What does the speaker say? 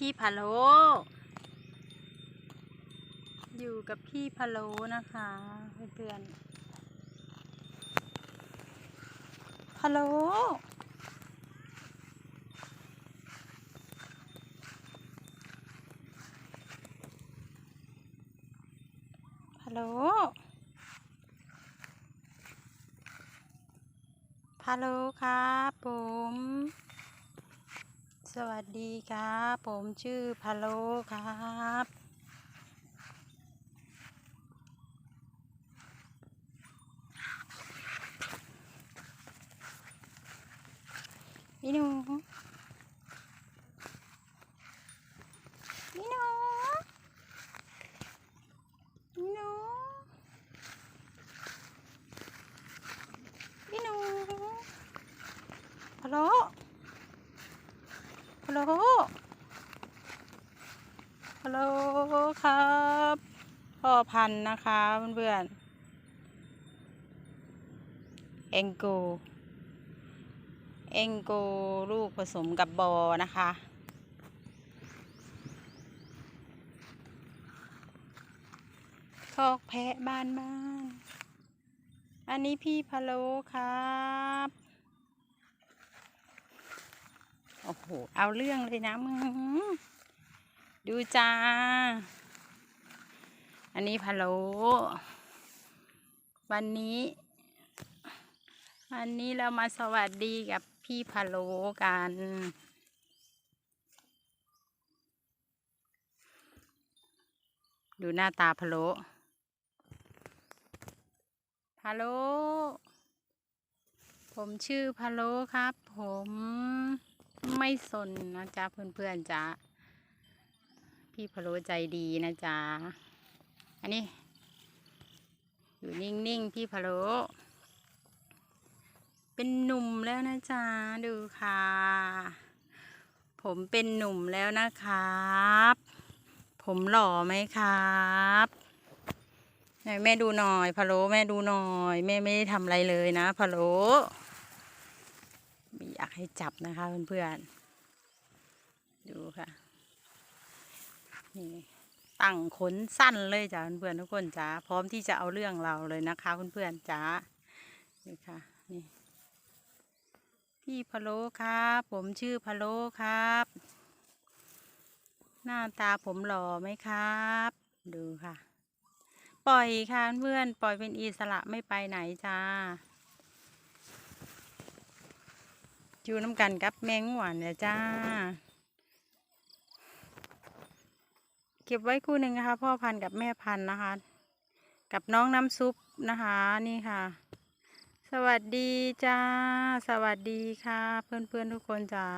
พี่พะโล อยู่กับพี่พะโลนะคะเพื่อนๆพะโลพะโลพะโลครับผม สวัสดีครับ ผมชื่อพะโลครับพี่หนูพี่หนูพี่หนูพี่หนูพะโล โหลฮัลโหลครับพ่อพันธุ์นะคะเพื่อนๆเอ็งโกเอ็งโกลูกผสมกับบอนะคะคอกแพะบ้านบ้าน อันนี้พี่พะโลครับ โอ้โห เอาเรื่องเลยนะมึง ดูจ้า อันนี้พะโล วันนี้วันนี้เรามาสวัสดีกับพี่พะโลกัน ดูหน้าตาพะโลพะโลผมชื่อพะโลครับผม ไม่สนนะจ๊ะเพื่อนๆจ๊ะพี่พะโลใจดีนะจ๊ะอันนี้ อยู่นิ่งๆพี่พะโลเป็นหนุ่มแล้วนะจ๊ะดูค่ะ ผมเป็นหนุ่มแล้วนะครับ ผมหล่อไหมครับแม่ดูหน่อยพะโลแม่ดูหน่อย แม่ไม่ได้ทำอะไรเลยนะพะโล ม่อยากให้จับนะคะเพื่อนๆ ดูค่ะ นี่ตั้งขนสั้นเลยจ้ะเพื่อนๆทุกคนจ้าพร้อมที่จะเอาเรื่องเราเลยนะคะเพื่อนๆจ้านี่ค่ะนี่พี่พะโลครับ ผมชื่อพะโลครับ หน้าตาผมหล่อไหมครับ ดูค่ะ ปล่อยค่ะเพื่อนปล่อยเป็นอิสระไม่ไปไหนจ้า อยู่น้ำกันกับแมงหวานเนี่ยจ้า เก็บไว้คู่หนึ่งนะคะ พ่อพันธุ์กับแม่พันธุ์นะคะ กับน้องน้ำซุปนะคะนี่ค่ะ สวัสดีจ้า สวัสดีค่ะ เพื่อนๆทุกคนจ้า